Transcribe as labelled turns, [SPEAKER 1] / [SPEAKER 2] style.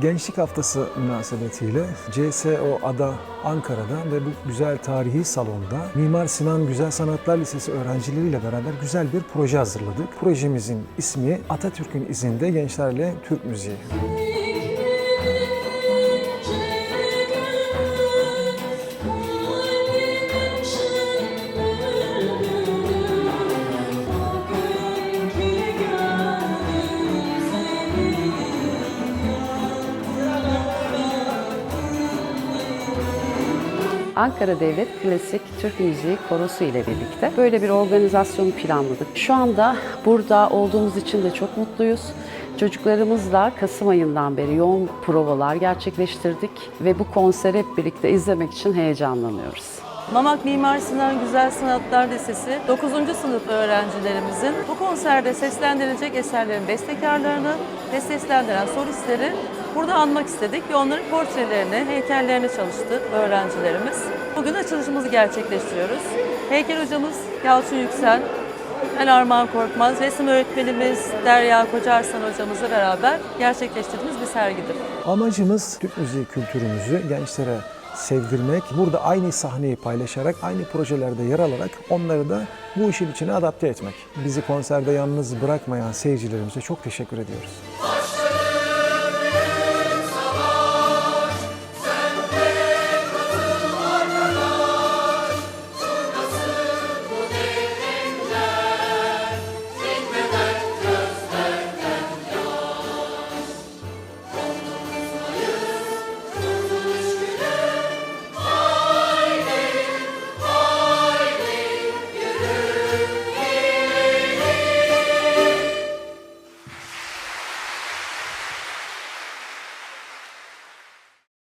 [SPEAKER 1] Gençlik Haftası münasebetiyle CSO Ada Ankara'da ve bu güzel tarihi salonda Mimar Sinan Güzel Sanatlar Lisesi öğrencileriyle beraber güzel bir proje hazırladık. Projemizin ismi Atatürk'ün izinde gençlerle Türk müziği.
[SPEAKER 2] Ankara Devlet Klasik Türk Müziği Korosu ile birlikte böyle bir organizasyonu planladık. Şu anda burada olduğumuz için de çok mutluyuz. Çocuklarımızla Kasım ayından beri yoğun provalar gerçekleştirdik ve bu konseri hep birlikte izlemek için heyecanlanıyoruz.
[SPEAKER 3] Mamak Mimar Sinan Güzel Sanatlar Lisesi 9. sınıf öğrencilerimizin bu konserde seslendirilecek eserlerin bestekarlarını ve seslendiren solistleri burada anmak istedik ve onların portrelerini, heykellerini çalıştı öğrencilerimiz. Bugün açılışımızı gerçekleştiriyoruz. Heykel hocamız Yalçın Yüksel, ben Armağan Korkmaz, resim öğretmenimiz Derya Kocarsan hocamızla beraber gerçekleştirdiğimiz bir sergidir.
[SPEAKER 1] Amacımız Türk müziği kültürümüzü gençlere sevdirmek. Burada aynı sahneyi paylaşarak, aynı projelerde yer alarak onları da bu işin içine adapte etmek. Bizi konserde yalnız bırakmayan seyircilerimize çok teşekkür ediyoruz.